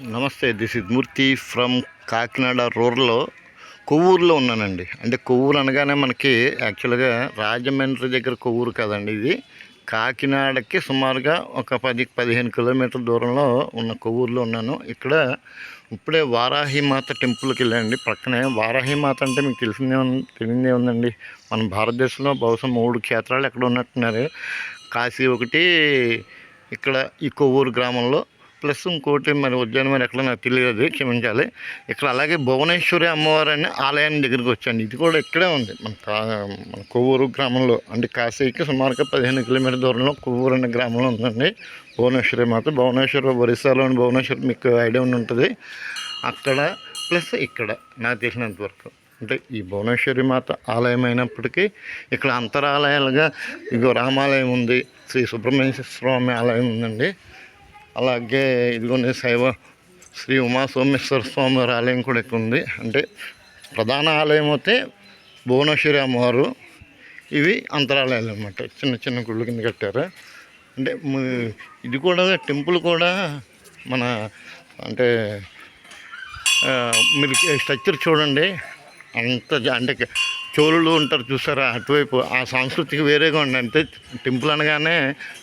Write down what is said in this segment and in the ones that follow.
నమస్తే this is Murthy from Kakinada రూరల్లో. కొవ్వూరులో ఉన్నానండి. అంటే కొవ్వూరు అనగానే మనకి యాక్చువల్గా రాజమండ్రి దగ్గర కొవ్వూరు కదండి ఇది. కాకినాడకి సుమారుగా ఒక పది పదిహేను కిలోమీటర్ల దూరంలో ఉన్న కొవ్వూరులో ఉన్నాను. ఇక్కడ ఇప్పుడే వారాహిమాత టెంపుల్కి వెళ్ళండి పక్కనే వారాహిమాత అంటే మీకు తెలిసిందే తెలిసిందే ఉందండి. మన భారతదేశంలో బహుశా మూడు క్షేత్రాలు ఎక్కడ ఉన్నట్టున్నారు. కాశీ ఒకటి ఇక్కడ ఈ కొవ్వూరు గ్రామంలో ప్లస్ ఇంకోటి మరి ఉద్యానవనం మరి ఎక్కడ నాకు తెలియదు క్షమించాలి. ఇక్కడ అలాగే భువనేశ్వరి అమ్మవారి అనే ఆలయాన్ని దగ్గరికి వచ్చాను. ఇది కూడా ఇక్కడే ఉంది. మన కా- మన కొవ్వూరు గ్రామంలో అంటే కాశీకి సుమారుగా పదిహేను కిలోమీటర్ దూరంలో కొవ్వూరు అనే గ్రామంలో ఉందండి. భువనేశ్వరి మాత భువనేశ్వరి ఒరిస్సాలోని భువనేశ్వరి మీకు ఐడియా ఉండి ఉంటుంది. అక్కడ ప్లస్ ఇక్కడ నాకు తెలిసినంత వరకు అంటే ఈ భువనేశ్వరి మాత ఆలయం అయినప్పటికీ ఇక్కడ అంతరాలయాలుగా ఇగో రామాలయం ఉంది శ్రీ సుబ్రహ్మణ్య స్వామి ఆలయం ఉందండి. అలాగే ఇదిగోనే శైవ శ్రీ ఉమా సోమేశ్వర స్వామి వారి ఆలయం కూడా ఇక్కడ ఉంది. అంటే ప్రధాన ఆలయం అయితే భువనేశ్వరి అమ్మవారు. ఇవి అంతరాలయాలు అనమాట చిన్న చిన్న గుళ్ళు కింద కట్టారు. అంటే ఇది కూడా టెంపుల్ కూడా మన అంటే మీరు స్ట్రక్చర్ చూడండి. అంత అంటే చోళులు ఉంటారు చూసారా? అటువైపు ఆ సంస్కృతికి వేరేగా ఉంది. అంటే టెంపుల్ అనగానే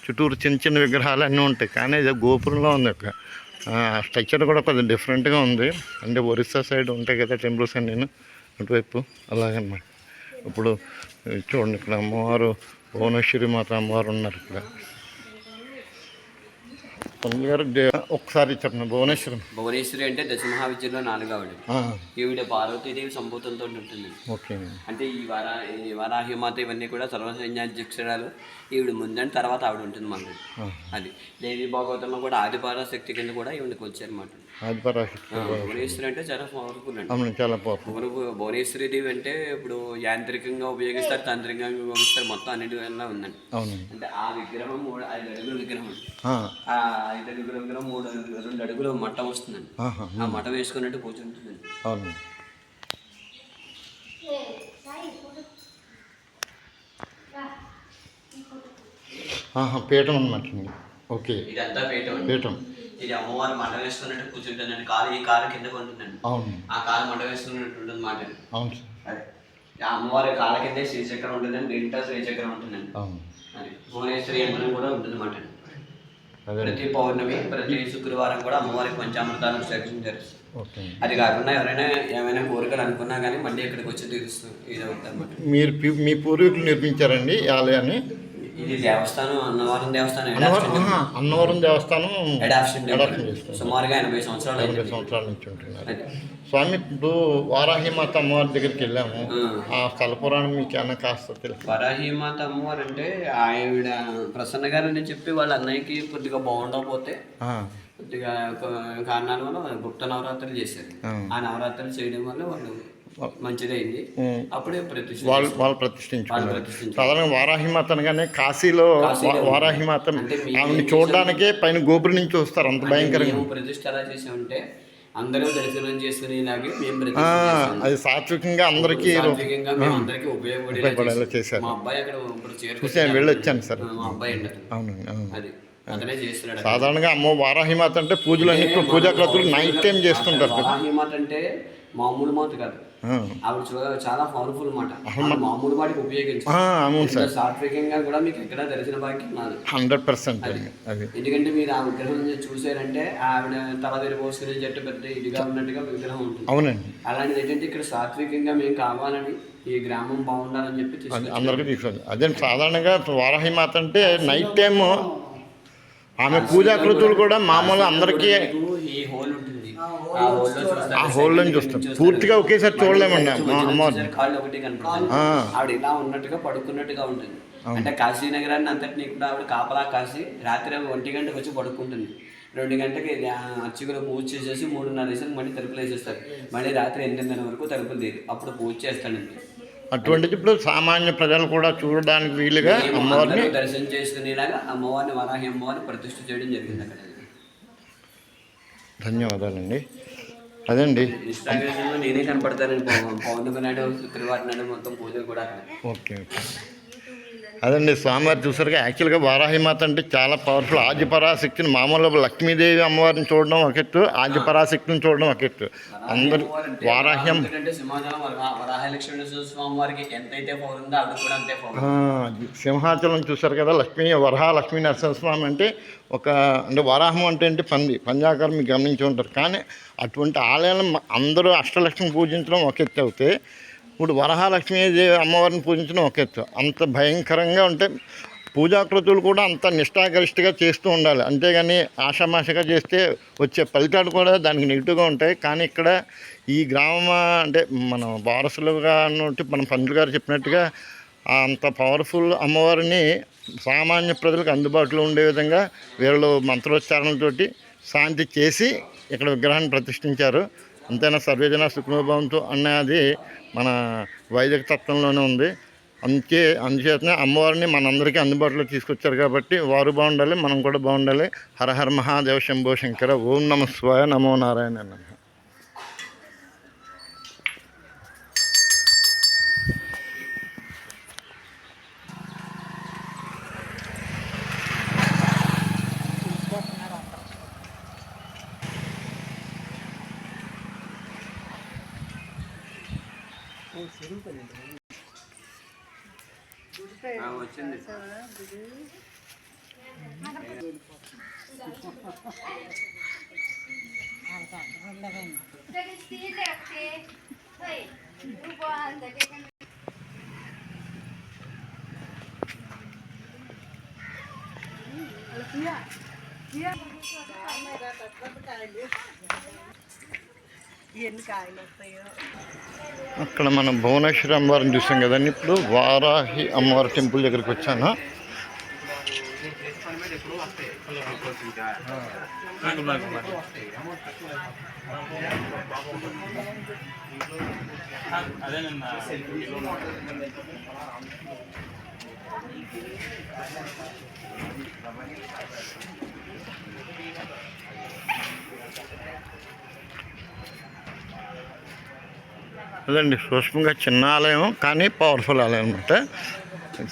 చుట్టూరు చిన్న చిన్న విగ్రహాలు అన్నీ ఉంటాయి. కానీ ఇది గోపురంలో ఉంది ఒక స్ట్రక్చర్ కూడా కొంచెం డిఫరెంట్గా ఉంది. అంటే ఒరిస్సా సైడ్ ఉంటాయి కదా టెంపుల్స్ అన్నీ. అటువైపు అలాగన్నమాట ఇప్పుడు చూడండి ఇక్కడ అమ్మవారు భువనేశ్వరి మాత అమ్మవారు ఉన్నారు ఇక్కడ. గారు ఒకసారి చెప్పండి భువనేశ్వరి భువనేశ్వరి అంటే దశమహావిద్యలో నాలుగవది ఆ, ఈవిడ పార్వతీదేవి సంభూతంతో ఉంటుంది ఓకే. అంటే ఈ వరా ఈ వరాహిమాత ఇవన్నీ కూడా సర్వసైన్యాధ్యక్షురాలు ఈవిడ ముందని తర్వాత ఆవిడ ఉంటుంది మనకి అది. దేవి భాగవతంలో కూడా ఆదిపార శక్తి కింద కూడా ఈవిడకి వచ్చారన్నమాట. భువనేశ్వరి అంటే చాలా పవర్ఫుల్ అండి. చాలా భువన భువనేశ్వరి దేవి అంటే ఇప్పుడు యాంత్రికంగా ఉపయోగిస్తారు తాంత్రికంగా ఉపయోగిస్తారు మొత్తం అన్నిటి వల్ల ఉందండి అంటే ఆ విగ్రహం మూడు ఐదు అడుగుల విగ్రహం. ఐదు అడుగుల విగ్రహం మూడు అడుగులు రెండు అడుగులు మట్టం వస్తుందండి. ఆ మఠం వేసుకున్నట్టు కూర్చుంటుందండి. అవునండి. ఆహా, పీఠం అనమాట ఓకే. ఇదంతా పీఠం. పీఠం. ఇది అమ్మవారు మఠం వేసుకున్నట్టు కూర్చుంటుందండి. కాలు ఈ కాలు కిందకు ఉంటుందండి అవును. ఆ కాలు మఠం వేసుకున్నట్టు ఉంటుంది మాట అవును సార్. అదే. ఆ అమ్మవారి కాళ్ళ కిందే శ్రీచక్రం ఉంటుందండి. ఇంట శ్రీచక్రం ఉంటుందండి. అవును. అది. భువనేశ్వరి యంత్రం కూడా ఉంటుంది మాట ప్రతి పౌర్ణమి ప్రతి శుక్రవారం కూడా అమ్మవారికి పంచామృతాలను సేకరణ జరుగుతుంది. అది కాకుండా ఎవరైనా ఏమైనా కోరికలు అనుకున్నా కానీ మళ్ళీ ఇక్కడికి వచ్చి తీరుస్తుంది ఇది అవుతుంది మీరు మీ పూర్వీకులు నిర్మించారండి ఆలయాన్ని? ఇది దేవస్థానం అన్నవరం దేవస్థానం అన్నవరం దేవస్థానం సుమారుగా ఎనభై సంవత్సరాలు అయింది. సంవత్సరాల నుంచి ఉంటున్నారు. స్వామి ఇప్పుడు వారాహిమాత అమ్మవారి దగ్గరికి వెళ్ళాము. ఆ. స్థల పురాణం మీకు ఏమన్నా కాస్త తెలుసు? వరాహిమాత అమ్మవారు అంటే ఆవిడ ప్రసన్న గారు అని చెప్పి వాళ్ళ అన్నయ్యకి కొద్దిగా బాగుండకపోతే కొద్దిగా కారణాల వల్ల గుప్త నవరాత్రులు చేశారు. ఆ నవరాత్రులు చేయడం వల్ల వాళ్ళు మంచిదైంది. అప్పుడే ప్రతిష్ఠ వాళ్ళు. వాళ్ళు ప్రతిష్ఠించుకున్నారు ప్రతిష్ఠించారు సాధారణ వారాహిమాత అనగానే కాశీలో వారాహిమాత ఆమెను చూడడానికే పైన గోపురం నుంచి వస్తారు అంత భయంకరంగా మేము ప్రతిష్ఠ ఎలా చేసామంటే అందరూ దర్శనం చేసుకునేలాగే మేము. అది సాత్వికంగా అందరికీ ఉపయోగపడేలా. చేశారు. మా అబ్బాయి అక్కడ ఇప్పుడు చేరుకు చూసాను వెళ్ళి వచ్చాను సార్ మా అబ్బాయి అండి. అవునండి అది సాధారణంగా అమ్మో వారాహిమాత అంటే పూజలు అన్ని పూజా క్రతులు నైట్ టైం చేస్తుంటారు కదా వరాహి మాత అంటే మామూలు మాత కాదు ఆవిడ చాలా పవర్ఫుల్ మాట. మామూలు వాటికి సార్. సాత్వికంగా కూడా మీకు ఎక్కడ దర్శన భాగ్యం నాది హండ్రెడ్ పర్సెంట్ ఎందుకంటే మీరు ఆ విగ్రహం చూసారంటే ఆవిడ తల తెరిపోసుకునే చెట్టు పెద్ద ఇదిగా ఉన్నట్టుగా విగ్రహం ఉంటుంది. అవునండి. అలాంటిది ఏంటంటే ఇక్కడ సాత్వికంగా మేము కావాలని ఈ గ్రామం బాగుండాలని చెప్పి. అందరికీ అదే సాధారణంగా వారాహిమాత అంటే నైట్ టైం ఆమె పూజా కృతులు కూడా మామూలు అందరికీ హోల్ ఉంటుంది. ఆ హోల్లో. ఆ చూస్తాం పూర్తిగా ఒకేసారి చూడలేమండి మా అమ్మ. చూసారు, కాళ్ళు ఒకటి కనపడుతుంది. ఆవిడ ఇలా ఉన్నట్టుగా పడుకున్నట్టుగా ఉంటుంది. అంటే కాశీ నగరాన్ని అంతటినీ కూడా ఆవిడ కాపలా కాసి రాత్రి ఒంటి గంటకు వచ్చి పడుకుంటుంది. రెండు గంటకి అర్చకులు పూజ చేసేసి మూడున్నర వేసాక మళ్ళీ తలుపులు వేసేస్తారు. మళ్ళీ రాత్రి ఎనిమిదిన్నర వరకు తలుపులు తీరు అప్పుడు పూజ చేస్తాడండి అటువంటిది ఇప్పుడు సామాన్య ప్రజలు కూడా చూడడానికి వీలుగా మేము అమ్మవారిని దర్శనం చేసుకునేలాగా అమ్మవారిని వరాహి అమ్మవారిని ప్రతిష్ఠ చేయడం జరిగింది అక్కడ. ధన్యవాదాలండి. అదండి. నేనే కనపడతానండి. పౌర్ణమి నాడు శుక్రవారం నాడు మొత్తం పూజలు కూడా ఓకే ఓకే. అదండి స్వామివారు చూసారుగా యాక్చువల్గా వారాహిమాత అంటే చాలా పవర్ఫుల్ ఆదిపరాశక్తిని మామూలుగా లక్ష్మీదేవి అమ్మవారిని చూడడం ఒక ఎత్తు ఆదిపరాశక్తిని చూడడం ఒక ఎత్తు అందరు వారాహ్యం. సింహాచలం చూసారు కదా లక్ష్మీ వరహ లక్ష్మీ నరసింహస్వామి అంటే ఒక అంటే వరాహం అంటే ఏంటి? పంది పంజాకారం మీకు గమనించి ఉంటారు. కానీ అటువంటి ఆలయాలను అందరూ అష్టలక్ష్మి పూజించడం ఒక ఎత్తు అవుతే ఇప్పుడు వరహాలక్ష్మీదేవి అమ్మవారిని పూజించడం ఒక ఎత్తు. అంత భయంకరంగా ఉంటే పూజాకృతులు కూడా అంత నిష్ఠాగరిష్టగా చేస్తూ ఉండాలి. అంతేగాని ఆషామాషగా చేస్తే వచ్చే ఫలితాలు కూడా దానికి నెగిటివ్గా ఉంటాయి. కానీ ఇక్కడ ఈ గ్రామ అంటే మన వారసులుగా అన్నట్టు మన పంతులు గారు చెప్పినట్టుగా అంత పవర్ఫుల్ అమ్మవారిని సామాన్య ప్రజలకు అందుబాటులో ఉండే విధంగా వీళ్ళు మంత్రోచ్చారణతోటి శాంతి చేసి ఇక్కడ విగ్రహాన్ని ప్రతిష్ఠించారు. అంతేనా? సర్వేజన సుఖనోభవంతో అన్నది మన వైదిక తత్వంలోనే ఉంది. అందుకే అందుచేతనే అమ్మవారిని మనందరికీ అందుబాటులో తీసుకొచ్చారు కాబట్టి వారు బాగుండాలి మనం కూడా బాగుండాలి. హరహర మహాదేవ శంభో శంకర. ఓం నమ స్వాయ నమో నారాయణ నమః ఆ, వచ్చింది ఎన్ని కాయలు వస్తాయో? అక్కడ మనం భువనేశ్వరి అమ్మవారిని చూసాం కదండి. ఇప్పుడు వారాహి అమ్మవారి టెంపుల్ దగ్గరికి వచ్చాను. అదండి సూక్ష్మంగా చిన్న ఆలయం కానీ పవర్ఫుల్ ఆలయం అనమాట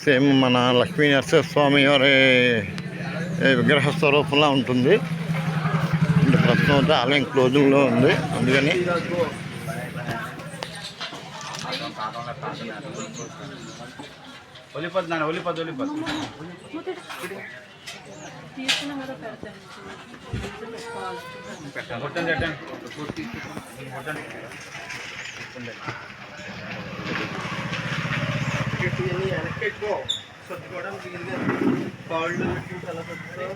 సేమ్ మన లక్ష్మీ నరసింహస్వామి వారి ఏ, విగ్రహ స్వరూపంలా ఉంటుంది. అంటే ప్రస్తుతం అయితే ఆలయం క్లోజింగ్లో ఉంది. అందుకని ఒలిపద్ నాన్న ఒలిపద్ ఒలిపద్. తీసుకున్నాం కదా పెడతాను పెట్టుకోవాలి కొట్టండి సర్దుకోవడానికి కాళ్ళు అలా సర్దుకో